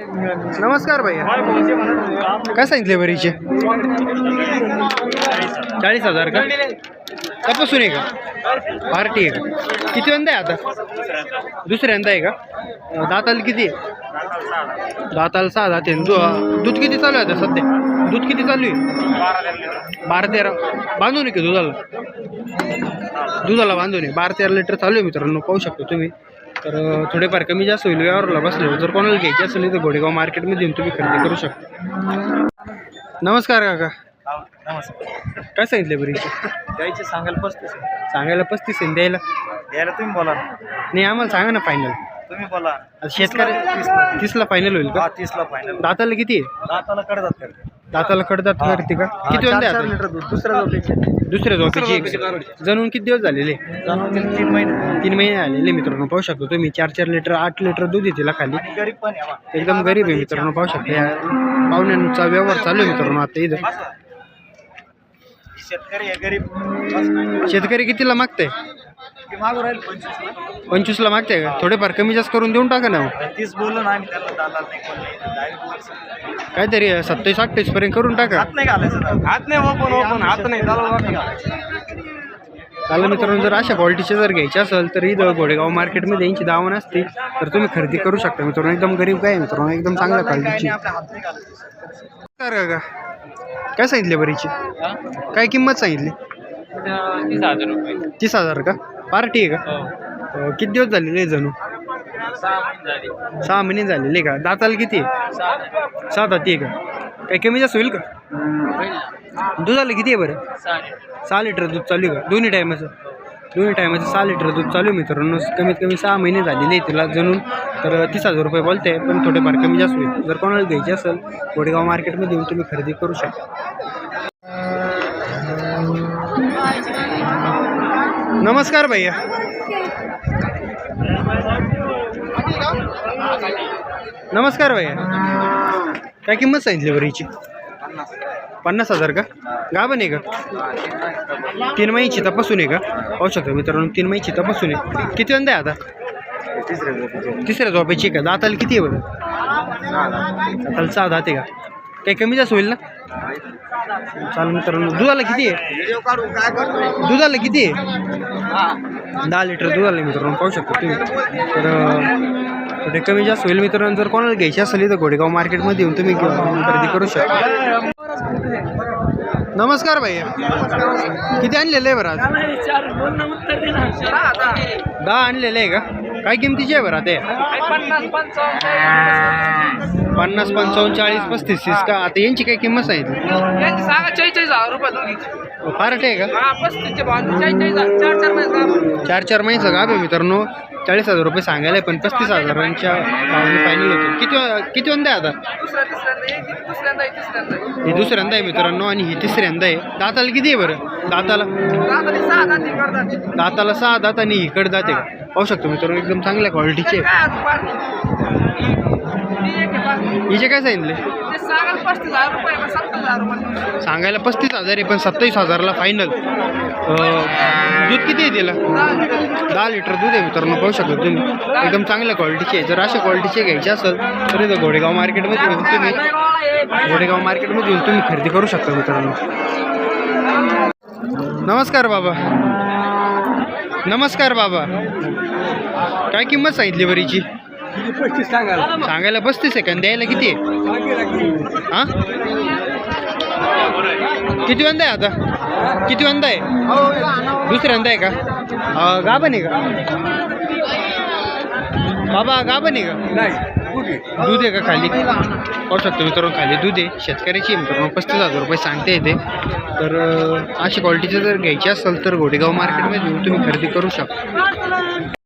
नमस्कार भैया. काय सांगितले बरीचे? चाळीस हजार का? तपासून आहे का? पार्टी आहे का? किती वंदा आहे आता? दुसऱ्यांदा आहे का? दाताल दाताला किती आहे? दाताला सहा दाते दूध किती चालू आहे आता सध्या? दूध किती चालू आहे? बारा तेरा. बांधून आहे की दुधाला? दुधाला बांधून आहे. बारा तेरा लिटर चालू आहे मित्रांनो. पाहू शकतो तुम्ही. तर थोडेफार कमी जास्त होईल. व्यवहारला बसले जर कोणाला घ्यायची असेल तर घोडेगाव मार्केटमध्ये येऊन तुम्ही खरेदी करू शकता. नमस्कार काका. नमस्कार काय सांगितले बरीचे द्यायचे सांगायला पस्तीस. सांगायला पस्तीस आहे द्यायला? द्यायला तुम्ही बोला ना. नाही आम्हाला सांगा ना फायनल तुम्ही बोला. शेतकरी तीसला. फायनल होईल का? तीसला फायनल दाताला किती आहे? दाताला कडतात करते. दाताला कडदात करते का? किती चार आता? लिटर दूध दुसऱ्या झोपेची. एक. जणून किती दिवस झालेले? जाणून तीन महिने. तीन महिने आलेले मित्रांनो पाहू शकतो तुम्ही. चार चार लिटर आठ लिटर दूध तिला खाली. आणि गरीब पण आहे. एकदम गरीब आहे मित्रांनो पाहू शकतो. या पाहुण्यांचा व्यवहार चालू आहे मित्रांनो आता इथं. शेतकरी आहे गरीब. शेतकरी कितीला मागताय? मागू राहील पंचवीसला. पंचवीसला मागताय का? थोडेफार कमी जास्त करून देऊन टाका ना मग. आणि तीस बोललो ना आम्ही त्याला दालाल नाही कोण नाही डायरेक्ट बोलायचं. काहीतरी सत्तावीस अठ्ठावीस पर्यंत करून टाका. हात नाही घालायचं दादा. हात नाही ओपन ओपन. हात नाही दालाल हात नाही घालायचं. चालेल मित्रांनो जर अशा क्वालिटीचे जर घ्यायचे असेल तर इथं घोडेगाव मार्केटमध्ये यांची दावण असते तर तुम्ही खरेदी करू शकता. मित्रांनो एकदम गरीब काय आहे? मित्रांनो एकदम चांगल्या काय क्वालिटीची नाही आपल्या हात नाही घालायचं काय का काय सांगितले बरीची? काय किंमत सांगितली? तीस हजार रुपये. तीस हजार का? पार्टी आहे का? अं, किती दिवस झालेले आहे जणू? सहा महिने झाले. सहा महिने झालेले का? दाताला किती आहे? सहा सात हाती आहे का? काही कमी जास्त होईल का? दुधाला किती आहे बरं? सहा लिटर. दूध चालू आहे का? दोन्ही टायमाचं दोन्ही टायमाचं सहा लिटर दूध चालू आहे मित्रांनो. कमीत कमी सहा महिने झालेले आहे तिला जणून तर तीस हजार रुपये बोलते पण थोडेफार कमी जास्त होईल. जर कोणाला घ्यायची असेल गोडेगाव मार्केटमध्ये येऊन तुम्ही खरेदी करू शकता. नमस्कार भैया. नमस्कार भैया. काय किंमत सांगितली बरं हिची? पन्नास हजार का? गाभण आहे का? तीन महिन्याची तपासून आहे का? पाहू शकता मित्रांनो तीन महिन्याची तपासून आहे. किती वंदा आहे आता? तिसऱ्या झोपायची का? दाताला किती आहे बरं? दाताला सहा दाते का? काही कमी जास्त होईल ना? चालेल मित्रांनो दुधाला किती आहे? दुधाला किती आहे? दहा लिटर दुधाला आहे मित्रांनो पाहू शकतो तुम्ही. तर थोडे कमी जास्त होईल मित्रांनो जर कोणाला घ्यायची असेल तर घोडेगाव मार्केटमध्ये येऊन तुम्ही घेऊन खरेदी करू शकता. नमस्कार भैया किती आणलेले आहे बरं आज? दहा आणलेले आहे का? काय किमतीचे आहे बरं आता हे? पन्नास पंचावन्न चाळीस पस्तीस तीस का? आता यांची काय किंमत सांगितली? सांगा चाळीस हजार रुपये दोघी फारट आहे का? हा चाळीस चाळीस चार चार महिने चार चार महिन्याचं गाभ आहे मित्रांनो. चाळीस हजार रुपये सांगायला आहे, पण पस्तीस हजारांच्या फायनल होतो. किती किती वंदा आहे आता. ही दुसऱ्यांदा आहे मित्रांनो आणि ही तिसऱ्यांदा आहे. दाताला किती आहे बरं? दाताला? जाती. दाताला सहा दात आणि इकडे दात आहे पाहू शकतो मित्रांनो एकदम चांगल्या क्वालिटीचे. हिचे काय सांगितले? सांगायला पस्तीस हजार आहे पण सत्तावीस हजारला फायनल दूध किती आहे तिला? दहा लिटर. दूध आहे मित्रांनो पाहू शकतो तुम्ही. एकदम चांगल्या क्वालिटीचे आहे. जर अशा क्वालिटीचे घ्यायचे असेल तर इथं घोडेगाव मार्केटमध्ये येऊन तुम्ही घोडेगाव मार्केटमध्ये येऊन तुम्ही खरेदी करू शकता मित्रांनो. नमस्कार बाबा. नमस्कार बाबा. काय किंमत सांगितली बरीची सांगायला. पस्तीस आहे का द्यायला किती? आहे हां? किती वंदा आहे आता? किती वंदा आहे? दुसऱ्यांदा आहे का? गाभण आहे का? बाबा गाभण आहे का? दूध आहे का खाली? पाहू शकतो मित्रांनो खाली दूध आहे. शेतकऱ्याची मित्रांनो पस्तीस हजार रुपये सांगते येते तर अशी क्वालिटीचं जर घ्यायची असेल तर गोडेगाव मार्केटमध्ये येऊन तुम्ही खरेदी करू शकता.